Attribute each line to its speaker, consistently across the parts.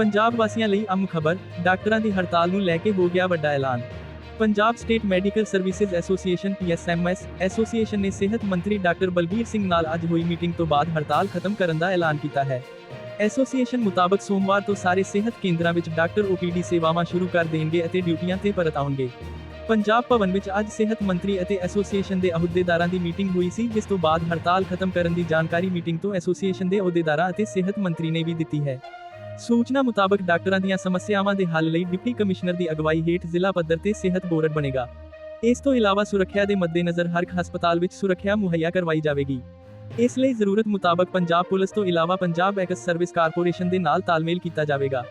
Speaker 1: ਪੰਜਾਬ ਵਾਸੀਆਂ ਲਈ ਅਮ ਖਬਰ, ਡਾਕਟਰਾਂ ਦੀ ਹੜਤਾਲ ਨੂੰ ਲੈ ਕੇ ਹੋ ਗਿਆ ਵੱਡਾ ਐਲਾਨ। Punjab state medical services association PSMS association ਨੇ ਸਿਹਤ ਮੰਤਰੀ ਡਾਕਟਰ ਬਲਬੀਰ ਸਿੰਘ ਨਾਲ ਅੱਜ ਹੋਈ ਮੀਟਿੰਗ ਤੋਂ ਬਾਅਦ ਹੜਤਾਲ ਖਤਮ ਕਰਨ ਦਾ ਐਲਾਨ ਕੀਤਾ ਹੈ। ਐਸੋਸੀਏਸ਼ਨ ਮੁਤਾਬਕ ਸੋਮਵਾਰ ਤੋਂ ਸਾਰੇ ਸਿਹਤ ਕੇਂਦਰਾਂ ਵਿੱਚ ਡਾਕਟਰ ਓਪੀਡੀ ਸੇਵਾਵਾਂ ਸ਼ੁਰੂ ਕਰ ਦੇਣਗੇ ਅਤੇ ਡਿਊਟੀਆਂ ਤੇ ਪਰਤ ਆਉਣਗੇ। ਪੰਜਾਬ ਭਵਨ ਵਿੱਚ ਅੱਜ ਸਿਹਤ ਮੰਤਰੀ ਅਤੇ ਐਸੋਸੀਏਸ਼ਨ ਦੇ ਅਹੁਦੇਦਾਰਾਂ ਦੀ ਮੀਟਿੰਗ ਹੋਈ ਸੀ, ਜਿਸ ਤੋਂ ਬਾਅਦ ਹੜਤਾਲ ਖਤਮ ਕਰਨ ਦੀ ਜਾਣਕਾਰੀ ਮੀਟਿੰਗ ਤੋਂ ਐਸੋਸੀਏਸ਼ਨ ਦੇ ਅਹੁਦੇਦਾਰਾਂ ਅਤੇ ਸਿਹਤ ਮੰਤਰੀ ਨੇ ਵੀ ਦਿੱਤੀ ਹੈ। ਸੂਚਨਾ ਮੁਤਾਬਕ ਡਾਕਟਰਾਂ ਦੀਆਂ ਸਮੱਸਿਆਵਾਂ ਦੇ ਹੱਲ ਲਈ ਡਿਪਟੀ ਕਮਿਸ਼ਨਰ ਦੀ ਅਗਵਾਈ ਹੇਠ ਜ਼ਿਲ੍ਹਾ ਪੱਧਰ ਤੇ ਸਿਹਤ ਬੋਰਡ ਬਣੇਗਾ। ਇਸ ਤੋਂ ਇਲਾਵਾ ਸੁਰੱਖਿਆ ਦੇ ਮੱਦੇਨਜ਼ਰ ਹਰ ਹਸਪਤਾਲ ਵਿੱਚ ਸੁਰੱਖਿਆ ਮੁਹੱਈਆ ਕਰਵਾਈ ਜਾਵੇਗੀ। ਇਸ ਲਈ ਜ਼ਰੂਰਤ ਮੁਤਾਬਕ ਪੰਜਾਬ ਪੁਲਿਸ ਤੋਂ ਇਲਾਵਾ ਪੰਜਾਬ ਐਕਸ ਸਰਵਿਸ ਕਾਰਪੋਰੇਸ਼ਨ ਦੇ ਨਾਲ ਤਾਲਮੇਲ ਕੀਤਾ ਜਾਵੇਗਾ।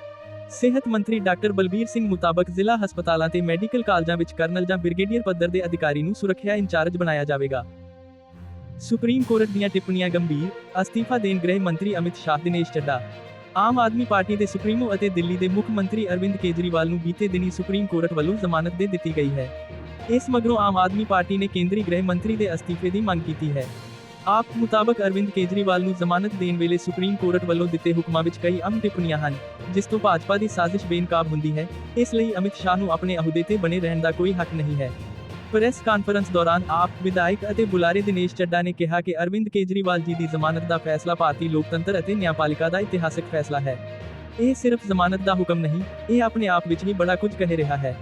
Speaker 1: ਸਿਹਤ ਮੰਤਰੀ ਡਾਕਟਰ ਬਲਬੀਰ ਸਿੰਘ ਮੁਤਾਬਕ ਜ਼ਿਲ੍ਹਾ ਹਸਪਤਾਲਾਂ ਤੇ ਮੈਡੀਕਲ ਕਾਲਜਾਂ ਵਿੱਚ ਕਰਨਲ ਜਾਂ ਬ੍ਰਿਗੇਡੀਅਰ ਪੱਧਰ ਦੇ ਅਧਿਕਾਰੀ ਨੂੰ ਸੁਰੱਖਿਆ ਇੰਚਾਰਜ ਬਣਾਇਆ ਜਾਵੇਗਾ। ਸੁਪਰੀਮ ਕੋਰਟ ਦੀਆਂ ਟਿੱਪਣੀਆਂ ਗੰਭੀਰ, ਅਸਤੀਫਾ ਦੇਣ ਗ੍ਰਹਿ ਮੰਤਰੀ ਅਮਿਤ ਸ਼ਾਹ, ਦਿਨੇਸ਼ ਚੱਡਾ ਆਮ ਆਦਮੀ ਪਾਰਟੀ ਦੇ ਸੁਪਰੀਮੋ ਅਤੇ ਦਿੱਲੀ ਦੇ ਮੁੱਖ ਮੰਤਰੀ ਅਰਵਿੰਦ ਕੇਜਰੀਵਾਲ ਨੂੰ ਬੀਤੇ ਦਿਨੀ ਸੁਪਰੀਮ ਕੋਰਟ ਵੱਲੋਂ ਜ਼ਮਾਨਤ ਦੇ ਦਿੱਤੀ ਗਈ ਹੈ। ਇਸ ਮਗਰੋਂ ਆਮ ਆਦਮੀ ਪਾਰਟੀ ਨੇ ਕੇਂਦਰੀ ਗ੍ਰਹਿ ਮੰਤਰੀ ਦੇ ਅਸਤੀਫੇ ਦੀ ਮੰਗ ਕੀਤੀ ਹੈ। ਆਪ ਮੁਤਾਬਕ ਅਰਵਿੰਦ ਕੇਜਰੀਵਾਲ ਨੂੰ ਜ਼ਮਾਨਤ ਦੇਣ ਵੇਲੇ ਸੁਪਰੀਮ ਕੋਰਟ ਵੱਲੋਂ ਦਿੱਤੇ ਹੁਕਮਾਂ ਵਿੱਚ ਕਈ ਅਮ ਟਿੱਪਣੀਆਂ ਹਨ, ਜਿਸ ਤੋਂ ਭਾਜਪਾ ਦੀ ਸਾਜ਼ਿਸ਼ ਬੇਨਕਾਬ ਹੁੰਦੀ ਹੈ। ਇਸ ਲਈ ਅਮਿਤ ਸ਼ਾਹ ਨੂੰ ਆਪਣੇ ਅਹੁਦੇ ਤੇ ਬਣੇ ਰਹਿਣ ਦਾ ਕੋਈ ਹੱਕ ਨਹੀਂ ਹੈ। ਪ੍ਰੈਸ ਕਾਨਫਰੰਸ ਦੌਰਾਨ ਆਪ ਵਿਧਾਇਕ ਅਤੇ ਬੁਲਾਰੇ ਦਿਨੇਸ਼ ਚੱਡਾ ਨੇ ਕਿਹਾ ਕਿ ਅਰਵਿੰਦ ਕੇਜਰੀਵਾਲ ਜੀ ਦੀ ਜ਼ਮਾਨਤ ਦਾ ਫੈਸਲਾ ਭਾਰਤੀ ਲੋਕਤੰਤਰ ਅਤੇ ਨਿਆਂਪਾਲਿਕਾ ਦਾ ਇਤਿਹਾਸਕ ਫੈਸਲਾ ਹੈ। ਇਹ ਸਿਰਫ ਜ਼ਮਾਨਤ ਦਾ ਹੁਕਮ ਨਹੀਂ, ਇਹ ਆਪਣੇ ਆਪ ਵਿੱਚ ਹੀ ਬੜਾ ਕੁਝ ਕਹਿ ਰਿਹਾ ਹੈ।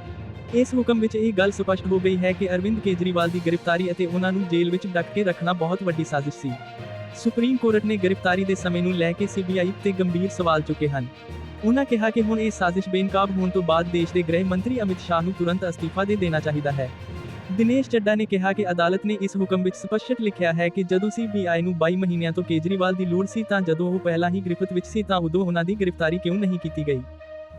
Speaker 1: ਇਸ ਹੁਕਮ ਵਿੱਚ ਇਹ ਗੱਲ ਸਪਸ਼ਟ ਹੋ ਗਈ ਹੈ ਕਿ ਅਰਵਿੰਦ ਕੇਜਰੀਵਾਲ ਦੀ ਗ੍ਰਿਫਤਾਰੀ ਅਤੇ ਉਹਨਾਂ ਨੂੰ ਜੇਲ੍ਹ ਵਿੱਚ ਡੱਕ ਕੇ ਰੱਖਣਾ ਬਹੁਤ ਵੱਡੀ ਸਾਜ਼ਿਸ਼ ਸੀ। ਸੁਪਰੀਮ ਕੋਰਟ ਨੇ ਗ੍ਰਿਫਤਾਰੀ ਦੇ ਸਮੇਂ ਨੂੰ ਲੈ ਕੇ ਸੀਬੀਆਈ ਤੇ ਗੰਭੀਰ ਸਵਾਲ ਚੁੱਕੇ ਹਨ। ਉਹਨਾਂ ਕਿਹਾ ਕਿ ਹੁਣ ਇਹ ਸਾਜ਼ਿਸ਼ ਬੇਨਕਾਬ ਹੋਣ ਤੋਂ ਬਾਅਦ ਦੇਸ਼ ਦੇ ਗ੍ਰਹਿ ਮੰਤਰੀ ਅਮਿਤ ਸ਼ਾਹ ਨੂੰ ਤੁਰੰਤ ਅਸਤੀਫਾ ਦੇ ਦੇਣਾ ਚਾਹੀਦਾ ਹੈ। ਦਿਨੇਸ਼ ਚੱਡਾ ਨੇ ਕਿਹਾ ਕਿ ਅਦਾਲਤ ਨੇ ਇਸ ਹੁਕਮ ਵਿੱਚ ਸਪਸ਼ਟ ਲਿਖਿਆ ਹੈ ਕਿ ਜਦੋਂ ਸੀਬੀਆਈ ਨੂੰ 22 ਮਹੀਨਿਆਂ ਤੋਂ ਕੇਜਰੀਵਾਲ ਦੀ ਲੋੜ ਸੀ ਤਾਂ ਜਦੋਂ ਉਹ ਪਹਿਲਾਂ ਹੀ ਗ੍ਰਿਫਤ ਵਿੱਚ ਸੀ ਤਾਂ ਉਦੋਂ ਉਹਨਾਂ ਦੀ ਗ੍ਰਿਫਤਾਰੀ ਕਿਉਂ ਨਹੀਂ ਕੀਤੀ ਗਈ?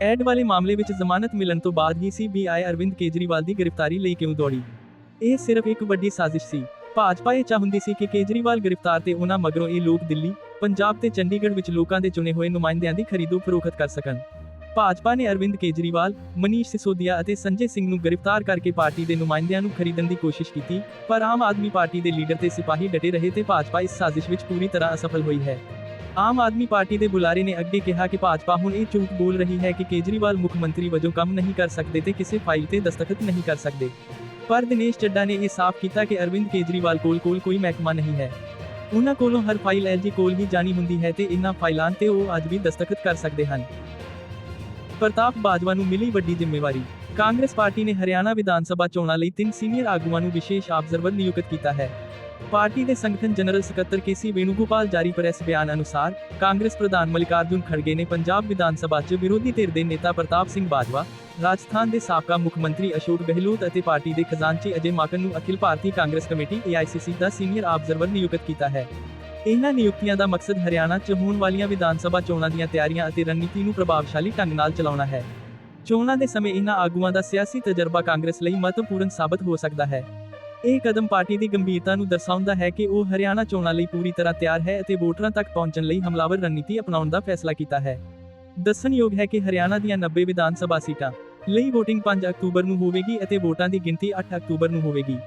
Speaker 1: ਐਡ ਵਾਲੇ ਮਾਮਲੇ ਵਿੱਚ ਜ਼ਮਾਨਤ ਮਿਲਣ ਤੋਂ ਬਾਅਦ ਹੀ ਸੀਬੀਆਈ ਅਰਵਿੰਦ ਕੇਜਰੀਵਾਲ ਦੀ ਗ੍ਰਿਫਤਾਰੀ ਲਈ ਕਿਉਂ ਦੌੜੀ? ਇਹ ਸਿਰਫ ਇੱਕ ਵੱਡੀ ਸਾਜ਼ਿਸ਼ ਸੀ। ਭਾਜਪਾ ਇਹ ਚਾਹੁੰਦੀ ਸੀ ਕਿ ਕੇਜਰੀਵਾਲ ਗ੍ਰਿਫਤਾਰ ਤੇ ਉਹਨਾਂ ਮਗਰੋਂ ਇਹ ਲੋਕ ਦਿੱਲੀ, ਪੰਜਾਬ ਤੇ ਚੰਡੀਗੜ੍ਹ ਵਿੱਚ ਲੋਕਾਂ ਦੇ ਚੁਣੇ ਹੋਏ ਨੁਮਾਇੰਦਿਆਂ ਦੀ ਖਰੀਦੋ ਫਰੋਖਤ ਕਰ ਸਕਣ। ਭਾਜਪਾ ਨੇ ਅਰਵਿੰਦ ਕੇਜਰੀਵਾਲ, ਮਨੀਸ਼ ਸਿਸੋਦੀਆ ਅਤੇ ਸੰਜੇ ਸਿੰਘ ਨੂੰ ਗ੍ਰਿਫਤਾਰ ਕਰਕੇ ਪਾਰਟੀ ਦੇ ਨੁਮਾਇੰਦਿਆਂ ਨੂੰ ਖਰੀਦਣ ਦੀ ਕੋਸ਼ਿਸ਼ ਕੀਤੀ, ਪਰ ਆਮ ਆਦਮੀ ਪਾਰਟੀ ਦੇ ਲੀਡਰ ਤੇ ਸਿਪਾਹੀ ਡਟੇ ਰਹੇ ਤੇ ਭਾਜਪਾ ਇਸ ਸਾਜ਼ਿਸ਼ ਵਿੱਚ ਪੂਰੀ ਤਰ੍ਹਾਂ ਅਸਫਲ ਹੋਈ ਹੈ। ਆਮ ਆਦਮੀ ਪਾਰਟੀ ਦੇ ਬੁਲਾਰੇ ਨੇ ਅੱਗੇ ਕਿਹਾ ਕਿ ਭਾਜਪਾ ਹੁਣ ਇਹ ਝੂਠ ਬੋਲ ਰਹੀ ਹੈ ਕਿ ਕੇਜਰੀਵਾਲ ਮੁੱਖ ਮੰਤਰੀ ਵਜੋਂ ਕੰਮ ਨਹੀਂ ਕਰ ਸਕਦੇ ਤੇ ਕਿਸੇ ਫਾਈਲ ਤੇ ਦਸਤਖਤ ਨਹੀਂ ਕਰ ਸਕਦੇ। ਪਰ ਦਿਨੇਸ਼ ਚੱਡਾ ਨੇ ਇਹ ਸਾਫ਼ ਕੀਤਾ ਕਿ ਅਰਵਿੰਦ ਕੇਜਰੀਵਾਲ ਕੋਲ ਕੋਲ ਕੋਈ ਮਹਿਕਮਾ ਨਹੀਂ ਹੈ। ਉਹਨਾਂ ਕੋਲੋਂ ਹਰ ਫਾਈਲ ਐਲਜੀ ਕੋਲ ਹੀ ਜਾਣੀ ਹੁੰਦੀ ਹੈ ਤੇ ਇਹਨਾਂ ਫਾਈਲਾਂ ਤੇ ਉਹ ਅੱਜ ਵੀ ਦਸਤਖਤ ਕਰ ਸਕਦੇ ਹਨ। ਪ੍ਰਤਾਪ ਬਾਜਵਾ ਨੂੰ ਮਿਲੀ ਵੱਡੀ ਜ਼ਿੰਮੇਵਾਰੀ। ਕਾਂਗਰਸ ਪਾਰਟੀ ਨੇ ਹਰਿਆਣਾ ਵਿਧਾਨ ਸਭਾ ਚੋਣਾਂ ਲਈ ਤਿੰਨ ਸੀਨੀਅਰ ਆਗੂਆਂ ਨੂੰ ਵਿਸ਼ੇਸ਼ ਆਬਜ਼ਰਵਰ ਨਿਯੁਕਤ ਕੀਤਾ ਹੈ। ਪਾਰਟੀ ਦੇ ਸੰਗਠਨ ਜਨਰਲ ਸਕੱਤਰ ਕੇਸੀ ਵੇਣੂਗੋਪਾਲ ਜਾਰੀ ਪ੍ਰੈਸ ਬਿਆਨ ਅਨੁਸਾਰ ਕਾਂਗਰਸ ਪ੍ਰਧਾਨ ਮਲਿਕਾਰਜੁਨ ਖੜਗੇ ਨੇ ਪੰਜਾਬ ਵਿਧਾਨ ਸਭਾ 'ਚ ਵਿਰੋਧੀ ਧਿਰ ਦੇ ਨੇਤਾ ਪ੍ਰਤਾਪ ਸਿੰਘ ਬਾਜਵਾ, ਰਾਜਸਥਾਨ ਦੇ ਸਾਬਕਾ ਮੁੱਖ ਮੰਤਰੀ ਅਸ਼ੋਕ ਗਹਿਲੋਤ ਅਤੇ ਪਾਰਟੀ ਦੇ ਖਜ਼ਾਨਚੀ ਅਜੇ ਮਾਕਨ ਨੂੰ ਅਖਿਲ ਭਾਰਤੀ ਕਾਂਗਰਸ ਕਮੇਟੀ AICC ਦਾ ਸੀਨੀਅਰ ਆਬਜ਼ਰਵਰ ਨਿਯੁਕਤ ਕੀਤਾ ਹੈ। ਇਹਨਾਂ ਨਿਯੁਕਤੀਆਂ ਦਾ ਮਕਸਦ ਹਰਿਆਣਾ 'ਚ ਹੋਣ ਵਾਲੀਆਂ ਵਿਧਾਨ ਸਭਾ ਚੋਣਾਂ ਦੀਆਂ ਤਿਆਰੀਆਂ ਅਤੇ ਰਣਨੀਤੀ ਨੂੰ ਪ੍ਰਭਾਵਸ਼ਾਲੀ ਢੰਗ ਨਾਲ ਚਲਾਉਣਾ ਹੈ। ਚੋਣਾਂ ਦੇ ਸਮੇਂ ਇਹਨਾਂ ਆਗੂਆਂ ਦਾ ਸਿਆਸੀ ਤਜਰਬਾ ਕਾਂਗਰਸ ਲਈ ਮਹੱਤਵਪੂਰਨ ਸਾਬਤ ਹੋ ਸਕਦਾ ਹੈ। ਇਹ ਕਦਮ ਪਾਰਟੀ ਦੀ ਗੰਭੀਰਤਾ ਨੂੰ ਦਰਸਾਉਂਦਾ ਹੈ ਕਿ ਉਹ ਹਰਿਆਣਾ ਚੋਣਾਂ ਲਈ ਪੂਰੀ ਤਰ੍ਹਾਂ ਤਿਆਰ ਹੈ ਅਤੇ ਵੋਟਰਾਂ ਤੱਕ ਪਹੁੰਚਣ ਲਈ ਹਮਲਾਵਰ ਰਣਨੀਤੀ ਅਪਣਾਉਣ ਦਾ ਫੈਸਲਾ ਕੀਤਾ ਹੈ। ਦੱਸਣਯੋਗ ਹੈ ਕਿ ਹਰਿਆਣਾ ਦੀਆਂ 90 ਵਿਧਾਨ ਸਭਾ ਸੀਟਾਂ ਲਈ VOTING 5 ਅਕਤੂਬਰ ਨੂੰ ਹੋਵੇਗੀ ਅਤੇ ਵੋਟਾਂ ਦੀ ਗਿਣਤੀ 8 ਅਕਤੂਬਰ ਨੂੰ ਹੋਵੇਗੀ।